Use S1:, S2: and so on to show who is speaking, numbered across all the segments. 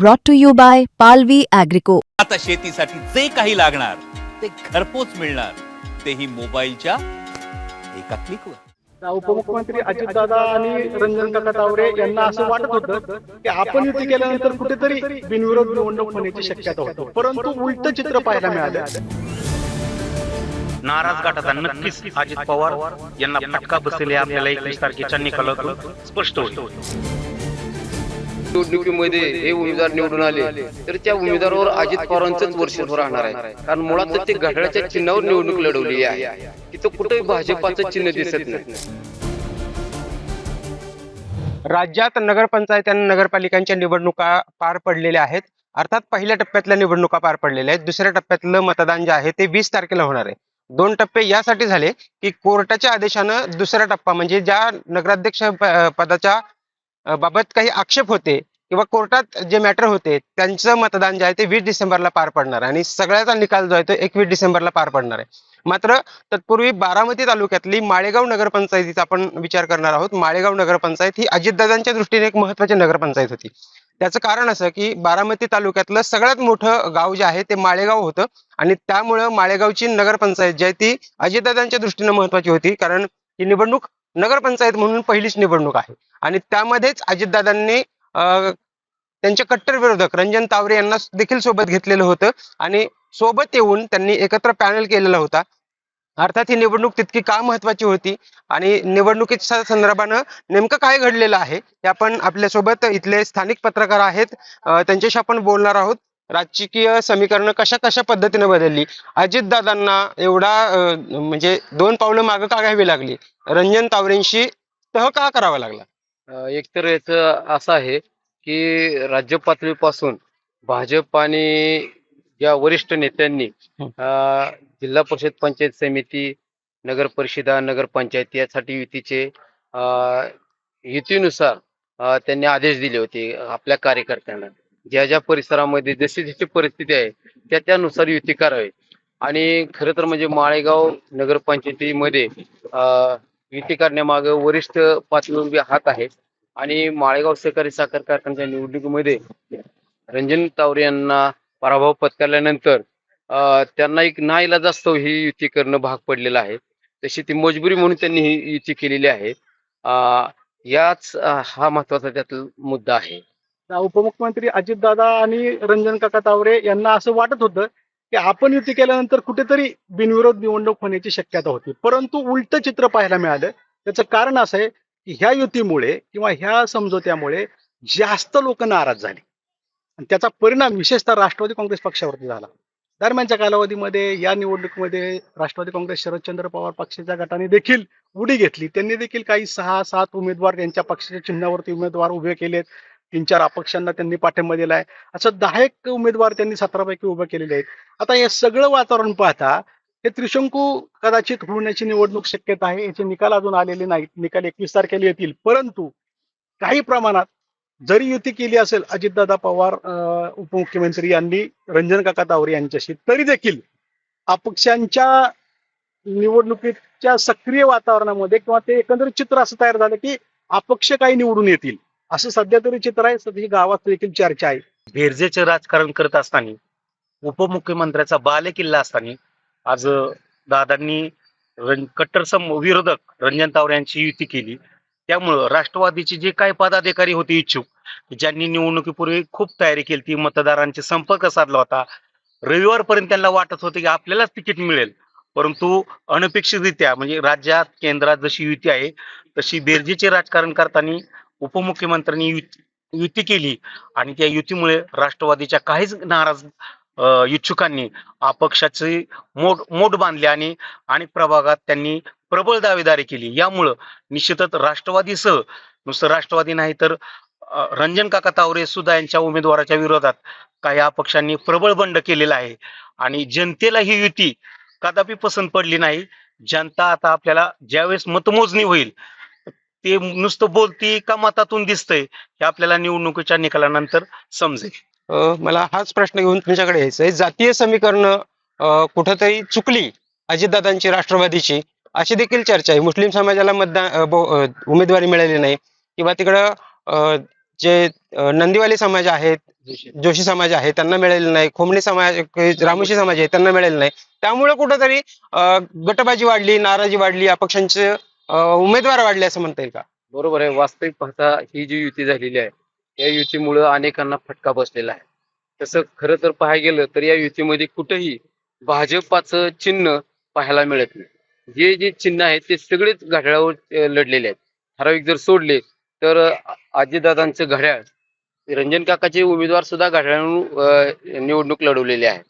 S1: brought to you by Palvi Agrico.
S2: आता शेतीसाठी जे काही लागणार ते घरपोच मिळणार. तेही मोबाईलच्या एका क्लिकवर
S3: उपमुख्यमंत्री अजितदादा आणि रंजन काका तावरे यांना असं वाटत होतं की आपण युती केल्यानंतर कुठेतरी बिनविरोध निवडणूक होण्याची शक्यता होती. परंतु उलट चित्र पाहायला मिळालं.
S4: नाराज गटाचा नक्कीच अजित पवार यांना फटका बसलेले आपल्याला एकवीस तारखेच्या निकालातून स्पष्ट होईल.
S5: निवडणुकीमध्ये हे उमेदवार निवडून आले तर त्या उमेदवारावर अजित पवारांचंच वर्षभर राहणार आहे. कारण मुळात ते घड्याळाच्या चिन्हावर निवडणूक लढवली आहे. तिथं कुठेही भाजपाचं चिन्ह दिसत नाही.
S6: राज्यात नगरपंचायत आणि नगरपालिकांच्या निवडणुका पार पडलेल्या आहेत. अर्थात पहिल्या टप्प्यातल्या निवडणुका पार पडलेल्या आहेत. दुसऱ्या टप्प्यातलं मतदान जे आहे ते वीस तारखेला होणार आहे. दोन टप्पे यासाठी झाले की कोर्टाच्या आदेशानं दुसरा टप्पा म्हणजे ज्या नगराध्यक्ष प- पदाच्या बाबत काही आक्षेप होते किंवा कोर्टात जे मॅटर होते त्यांचं मतदान जे आहे ते वीस डिसेंबरला पार पडणार आहे. आणि सगळ्याचा निकाल जो आहे तो एकवीस डिसेंबरला पार पडणार आहे. मात्र तत्पूर्वी बारामती तालुक्यातली माळेगाव नगरपंचायतीचा आपण विचार करणार आहोत. माळेगाव नगरपंचायत ही अजितदादांच्या दृष्टीने एक महत्वाची नगरपंचायत होती. त्याचं कारण असं की बारामती तालुक्यातलं सगळ्यात मोठं गाव जे आहे ते माळेगाव होतं. आणि त्यामुळं माळेगावची नगरपंचायत जी आहे ती अजितदादांच्या दृष्टीने महत्वाची होती. कारण ही निवडणूक नगरपंचायत म्हणून पहिलीच निवडणूक आहे. आणि त्यामध्येच अजितदादांनी त्यांचे कट्टर विरोधक रंजन तावरे यांना देखील सोबत घेतलेलं होतं. आणि सोबत येऊन त्यांनी एकत्र पॅनल केलेला होता. अर्थात ही निवडणूक तितकी का महत्वाची होती? आणि निवडणुकीच्या संदर्भानं नेमकं काय घडलेलं आहे? हे आपण आपल्यासोबत इथले स्थानिक पत्रकार आहेत. त्यांच्याशी आपण बोलणार आहोत. राजकीय समीकरणं कशा कशा पद्धतीने बदलली? अजितदादांना एवढा म्हणजे दोन पावलं मागं का घ्यावी लागली? रंजन तावरेंशी तह का करावा लागला?
S5: अं, एकतर याचं असं आहे की राज्य पातळीपासून भाजप आणि या वरिष्ठ नेत्यांनी जिल्हा परिषद पंचायत समिती नगर परिषदा नगर पंचायत यासाठी युतीचे युतीनुसार त्यांनी आदेश दिले होते आपल्या कार्यकर्त्यांना. ज्या ज्या परिसरामध्ये जशी जशी परिस्थिती आहे त्या त्यानुसार युती करावी. आणि खरं तर म्हणजे माळेगाव नगरपंचायतीमध्ये युती करण्यामागे वरिष्ठ पातळीवर हात आहे आणि माळेगाव सहकारी साखर कारखान्याच्या निवडणुकीमध्ये रंजन तावरे यांना पराभव पत्करल्यानंतर त्यांना एक नाईलाजास्तव ही युती करणं भाग पडलेलं आहे. तशी ती मजबुरी म्हणून त्यांनी ही युती केलेली आहे. याच हा महत्त्वाचा त्यातला मुद्दा आहे.
S3: उपमुख्यमंत्री अजितदादा आणि रंजन काका तावरे यांना असं वाटत होतं की आपण युती केल्यानंतर कुठेतरी बिनविरोध निवडणूक होण्याची शक्यता होती. परंतु उलट चित्र पाहायला मिळालं. त्याचं कारण असं आहे की ह्या युतीमुळे किंवा ह्या समझोत्यामुळे जास्त लोक नाराज झाले. आणि त्याचा परिणाम विशेषतः राष्ट्रवादी काँग्रेस पक्षावरती झाला. दरम्यानच्या कालावधीमध्ये या निवडणुकीमध्ये राष्ट्रवादी काँग्रेस शरदचंद्र पवार पक्षाच्या गटाने देखील उडी घेतली. त्यांनी देखील काही सहा सात उमेदवार त्यांच्या पक्षाच्या चिन्हावरती उमेदवार उभे केलेत. तीन चार अपक्षांना त्यांनी पाठिंबा दिलाय. असं दहा एक उमेदवार त्यांनी सतरापैकी उभे केलेले आहेत. आता हे सगळं वातावरण पाहता हे त्रिशंकू कदाचित होण्याची निवडणूक शक्यता आहे. याचे निकाल अजून आलेले नाहीत. निकाल एकवीस तारखेला येतील. परंतु काही प्रमाणात जरी युती केली असेल अजितदादा पवार उपमुख्यमंत्री यांनी रंजन काका तावरे यांच्याशी तरी देखील अपक्षांच्या निवडणुकीच्या सक्रिय वातावरणामध्ये किंवा ते एकंदरीत चित्र असं तयार झालं की अपक्ष काही निवडून येतील. असं सध्या तरी चित्र आहे सध्या गावात देखील चर्चा आहे.
S4: बेरजेचे राजकारण करत असताना उपमुख्यमंत्र्याचा बालेकिल्ला असताना आज दादांनी कट्टर सम विरोधक रंजन तावरे यांची युती केली. त्यामुळं राष्ट्रवादीचे जे काही पदाधिकारी होते इच्छुक ज्यांनी निवडणुकीपूर्वी खूप तयारी केली ती मतदारांचे संपर्क साधला होता. रविवारपर्यंत त्यांना वाटत होते की आपल्यालाच तिकीट मिळेल. परंतु अनपेक्षितरित्या म्हणजे राज्यात केंद्रात जशी युती आहे तशी बेरजेचे राजकारण करताना उपमुख्यमंत्र्यांनी युती युती केली आणि त्या युतीमुळे राष्ट्रवादीच्या काहीच नाराज इच्छुकांनी अपक्षाचे मोठ मोठ बांधले आणि अनेक प्रभागात त्यांनी प्रबळ दावेदारी केली. यामुळं निश्चितच राष्ट्रवादीसह नुसतं राष्ट्रवादी नाही तर रंजन काका तावरे सुद्धा यांच्या उमेदवाराच्या विरोधात काही अपक्षांनी प्रबळ बंड केलेला आहे. आणि जनतेला ही युती कदापि पसंत पडली नाही. जनता आता आपल्याला ज्यावेळेस मतमोजणी होईल ते नुसतं बोलती का मतातून दिसतंय हे आपल्याला निवडणुकीच्या निकालानंतर समजेल.
S6: मला हाच प्रश्न घेऊन तुमच्याकडे यायचा आहे जातीय समीकरणं कुठंतरी चुकली अजितदादांची राष्ट्रवादीची अशी देखील चर्चा आहे. मुस्लिम समाजाला मतदान उमेदवारी मिळाली नाही. किंवा तिकडं जे नंदीवाली समाज आहेत जोशी समाज आहे त्यांना मिळेल नाही. खोमणी समाज रामोशी समाज आहे त्यांना मिळेल नाही. त्यामुळे कुठंतरी अं, गटबाजी वाढली नाराजी वाढली अपक्षांचं उमेदवार वाढले असं म्हणता येईल का?
S5: बरोबर आहे. वास्तविक पाहता ही जी युती झालेली आहे या युतीमुळं अनेकांना फटका बसलेला आहे. तसं खरं तर पाहायला गेलं तर या युतीमध्ये कुठंही भाजपाचं चिन्ह पाहायला मिळत नाही. जे जे चिन्ह आहेत ते सगळेच घड्याळावर लढलेले आहेत. ठराविक जर सोडले तर आजीदादांचं घड्याळ रंजन काकाचे उमेदवार सुद्धा घड्याळून निवडणूक लढवलेली आहे.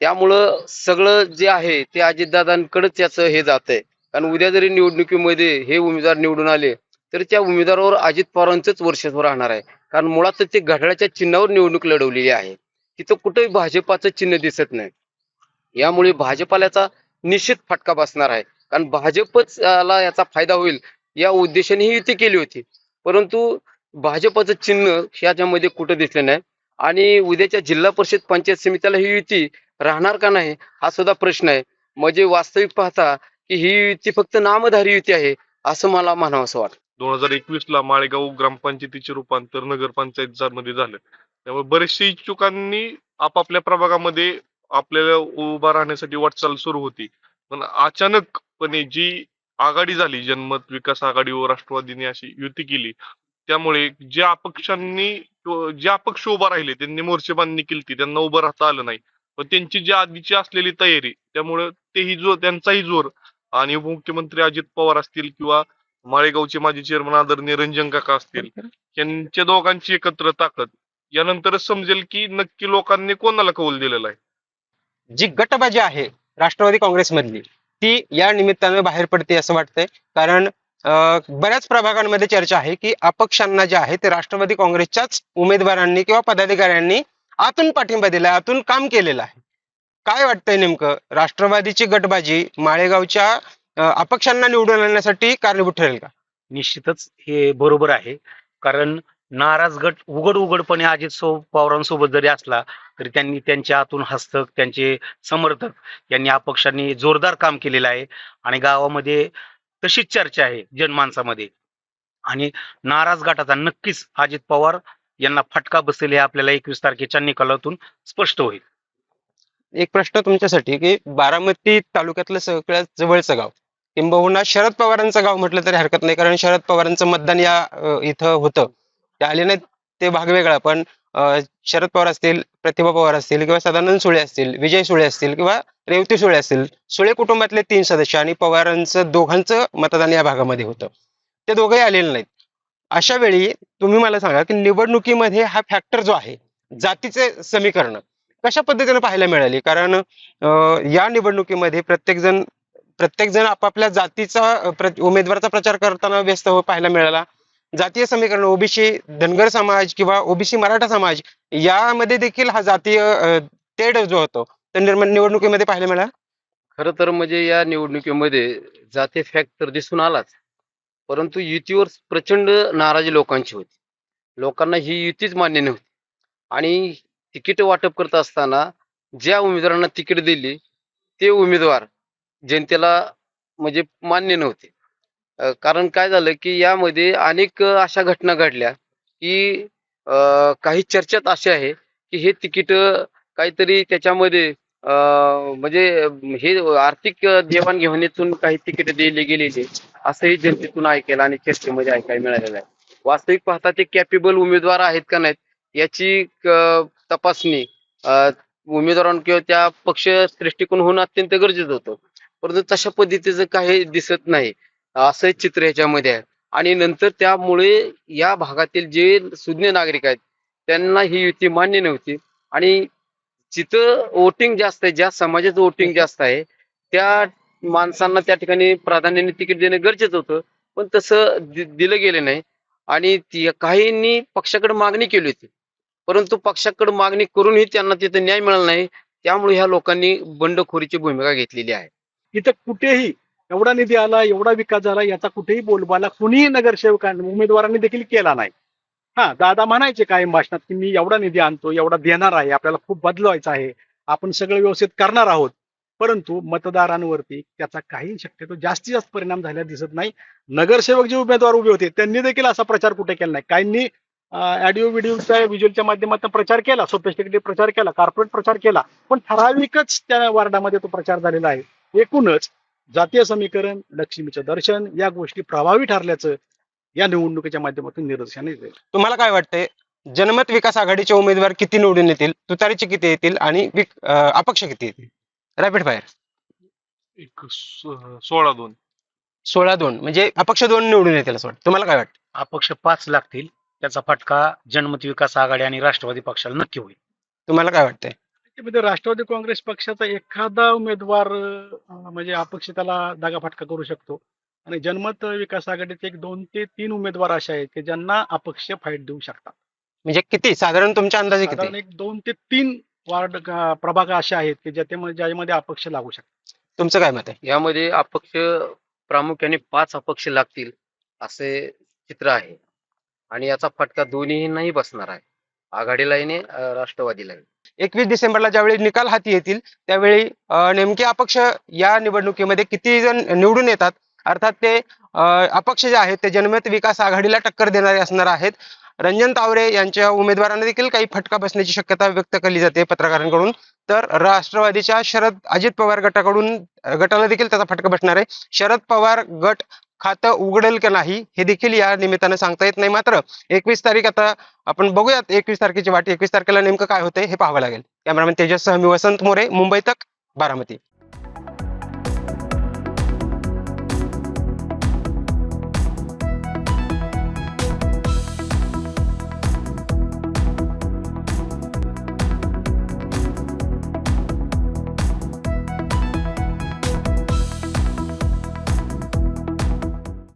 S5: त्यामुळं सगळं जे आहे ते अजितदादांकडेच याचं हे जात आहे कारण उद्या जरी निवडणुकीमध्ये हे उमेदवार निवडून आले तर त्या उमेदवारावर अजित पवारांचंच वर्चस्व राहणार आहे. कारण मुळात ते घड्याळाच्या चिन्हावर निवडणूक लढवलेली आहे. तिथं कुठेही भाजपाचं चिन्ह दिसत नाही. यामुळे भाजपाल्याचा निश्चित फटका बसणार आहे. कारण भाजपला याचा फायदा होईल या उद्देशाने ही युती केली होती. परंतु भाजपाचं चिन्ह ह्याच्यामध्ये कुठं दिसलं नाही. आणि उद्याच्या जिल्हा परिषद पंचायत समितीला ही युती राहणार का नाही हा सुद्धा प्रश्न आहे. म्हणजे वास्तविक पाहता की ही युती फक्त नामधारी युती आहे असं मला म्हणावं असं वाटतं.
S7: दोन हजार एकवीस ला माळेगाव ग्रामपंचायतीचे रूपांतर नगरपंचायत मध्ये झालं. त्यामुळे बरेचसे इच्छुकांनी आपापल्या प्रभागामध्ये आपल्याला उभा राहण्यासाठी वाटचाल सुरू होती. पण अचानकपणे जी आघाडी झाली जनमत विकास आघाडी व राष्ट्रवादीने अशी युती केली त्यामुळे ज्या अपक्षांनी जे अपक्ष उभा राहिले त्यांनी मोर्चेबांधणी केली त्यांना उभं राहता आलं नाही. पण त्यांची जी आधीची असलेली तयारी त्यामुळे तेही जोर त्यांचाही जोर आणि उपमुख्यमंत्री अजित पवार असतील किंवा माळेगावचे माजी चेअरमन आदरणीय रंजन काका असतील यांच्या दोघांची एकत्र ताकद यानंतरच समजेल की नक्की लोकांनी कोणाला कौल दिलेला आहे?
S6: जी गटबाजी आहे राष्ट्रवादी काँग्रेसमधली ती या निमित्तानं बाहेर पडते असं वाटतंय. कारण बऱ्याच प्रभागांमध्ये चर्चा आहे की अपक्षांना जे आहे ते राष्ट्रवादी काँग्रेसच्याच उमेदवारांनी किंवा पदाधिकाऱ्यांनी आतून पाठिंबा दिलाय आतून काम केलेलं आहे. काय वाटतंय नेमकं? राष्ट्रवादीची गटबाजी माळेगावच्या अं, अपक्षांना निवडून आणण्यासाठी कारणीभूत ठरेल का?
S4: निश्चितच हे बरोबर आहे. कारण नाराज गट उघड उघडपणे अजित सो पवारांसोबत जरी असला तरी त्यांनी त्यांच्या आतून हस्तक त्यांचे समर्थक यांनी अपक्षांनी जोरदार काम केलेलं आहे. आणि गावामध्ये तशीच चर्चा आहे जनमानसामध्ये. आणि नाराज गटाचा नक्कीच अजित पवार यांना फटका बसेल हे आपल्याला एकवीस तारखेच्या निकालातून स्पष्ट होईल.
S6: एक प्रश्न तुमच्यासाठी की बारामती तालुक्यातलं सगळ्यात जवळचं गाव किंबहुना शरद पवारांचं गाव म्हटलं तरी हरकत नाही कारण शरद पवारांचं मतदान या इथं होतं. ते आले नाहीत ते भाग वेगळा पण शरद पवार असतील प्रतिभा पवार असतील किंवा सदानंद सुळे असतील विजय सुळे असतील किंवा रेवती सुळे असतील सुळे कुटुंबातले तीन सदस्य आणि पवारांचं दोघांचं मतदान या भागामध्ये होतं. ते दोघंही आलेले नाहीत. अशा वेळी तुम्ही मला सांगा की निवडणुकीमध्ये हा फॅक्टर जो आहे जातीचे समीकरण कशा पद्धतीने पाहायला मिळाली? कारण या निवडणुकीमध्ये प्रत्येकजण प्रत्येकजण आपापल्या जातीचा प्र- उमेदवाराचा प्रचार करताना व्यस्त हो- पाहायला मिळाला. जातीय समीकरण ओबीसी धनगर समाज किंवा ओबीसी मराठा समाज यामध्ये देखील हा जातीय तेड तेढ जो होतो तो निर्माण निवडणुकीमध्ये पाहायला मिळाला?
S5: खरं तर म्हणजे या निवडणुकीमध्ये जाती फॅक्ट तर दिसून आलाच. परंतु युतीवर प्रचंड नाराजी लोकांची होती. लोकांना ही युतीच मान्य नव्हती. आणि तिकीट वाटप करत असताना ज्या उमेदवारांना तिकीट दिली ते उमेदवार जनतेला म्हणजे मान्य नव्हते. कारण काय झालं की यामध्ये अनेक अशा घटना घडल्या की अं, काही चर्चेत असे आहे की हे तिकीट काहीतरी त्याच्यामध्ये अं, म्हणजे हे आर्थिक देवाणघेवाणीतून काही तिकीट दिली गेलेली असंही जनतेतून ऐकायला आणि चर्चेमध्ये ऐकायला मिळालेलं आहे. वास्तविक पाहता ते कॅपेबल उमेदवार आहेत का नाहीत याची तपासणी उमेदवारांना किंवा त्या पक्ष दृष्टिकोन होणं अत्यंत गरजेचं होतं. परंतु तशा पद्धतीचं काही दिसत नाही असं चित्र ह्याच्यामध्ये आहे. आणि नंतर त्यामुळे या भागातील जे सुज्ञ नागरिक आहेत त्यांना ही युती मान्य नव्हती. आणि जिथं वोटिंग जास्त आहे ज्या समाजाचं वोटिंग जास्त आहे त्या माणसांना त्या ठिकाणी प्राधान्याने तिकीट देणं गरजेचं होतं. पण तसं दि- दिलं गेलं नाही. आणि काहींनी पक्षाकडे मागणी केली होती. परंतु पक्षाकडे मागणी करूनही त्यांना तिथं न्याय मिळाला नाही त्यामुळे ह्या लोकांनी बंडखोरीची भूमिका घेतलेली आहे.
S3: इथं कुठेही एवढा निधी आला एवढा विकास झाला याचा कुठेही बोलबाला कुणीही नगरसेवकांनी उमेदवारांनी देखील केला नाही. हा दादा म्हणायचे कायम भाषणात की मी एवढा निधी आणतो एवढा देणार आहे आपल्याला खूप बदलवायचं आहे आपण सगळं व्यवस्थित करणार आहोत. परंतु मतदारांवरती त्याचा काही शक्यतो जास्तीत जास्त परिणाम झालेला दिसत नाही. नगरसेवक जे उमेदवार उभे होते त्यांनी देखील असा प्रचार कुठे केला नाही. काहींनी ऑडिओ व्हिडिओच्या व्हिज्युअलच्या माध्यमातून प्रचार केला सोफिस्टिकेटेड प्रचार केला कॉर्पोरेट प्रचार केला. पण ठराविकच त्या वार्डामध्ये तो प्रचार झालेला आहे. एकूणच जातीय समीकरण लक्ष्मीचं दर्शन या गोष्टी प्रभावी ठरल्याचं या निवडणुकीच्या माध्यमातून निदर्शनास येईल
S6: तुम्हाला काय वाटतंय? जनमत विकास आघाडीचे उमेदवार किती निवडून येतील? तुतारीचे किती येतील? आणि अपक्ष किती येतील? रॅपिड फायर
S7: एक सोळा दोन.
S6: सोळा दोन. म्हणजे अपक्ष दोन निवडून येतील असं वाटतं. तुम्हाला काय वाटतं?
S4: अपक्ष पाच लागतील. त्याचा फटका जनमत विकास आघाडी आणि राष्ट्रवादी पक्षाला नक्की होईल.
S6: तुम्हाला काय वाटतंय?
S3: त्यामध्ये राष्ट्रवादी काँग्रेस पक्षाचा एखादा उमेदवार अं, म्हणजे अपक्ष त्याला दागाफटका करू शकतो. आणि जनमत विकास आघाडीचे एक दोन ते तीन उमेदवार असे आहेत की ज्यांना अपक्ष फाईट देऊ शकतात.
S6: म्हणजे किती? साधारण तुमच्या अंदाजे
S3: साधारण
S6: किती
S3: एक दोन ते तीन वार्ड अं, प्रभाग असे आहेत की ज्याच्यामध्ये ज्यामध्ये अपक्ष लागू शकतात.
S6: तुमचं काय मत आहे?
S5: यामध्ये अपक्ष प्रामुख्याने पाच अपक्ष लागतील असे चित्र आहे. आणि याचा फटका दोन्हींनाही बसणार आहे. आघाडीलाही येणे राष्ट्रवादीला
S6: एकवीस डिसेंबरला ज्यावेळी निकाल हाती येतील त्यावेळी नेमके अपक्ष या निवडणुकीमध्ये किती जण निवडून येतात? अर्थात ते अपक्ष जे आहेत ते जनमत विकास आघाडीला टक्कर देणारे असणार आहेत. रंजन तावरे यांच्या उमेदवारांना देखील काही फटका बसण्याची शक्यता व्यक्त केली जाते पत्रकारांकडून. तर राष्ट्रवादीच्या शरद अजित पवार गटाकडून गटाला देखील त्याचा फटका बसणार आहे. शरद पवार गट खातं उघडेल का नाही हे देखील या निमित्तानं सांगता येत नाही. मात्र एकवीस तारीख आता आपण बघूयात एकवीस तारखेची वाट एकवीस तारखेला नेमकं काय होतंय हे पाहावं लागेल. कॅमेरामॅन तेजस सह मी वसंत मोरे मुंबई तक बारामती.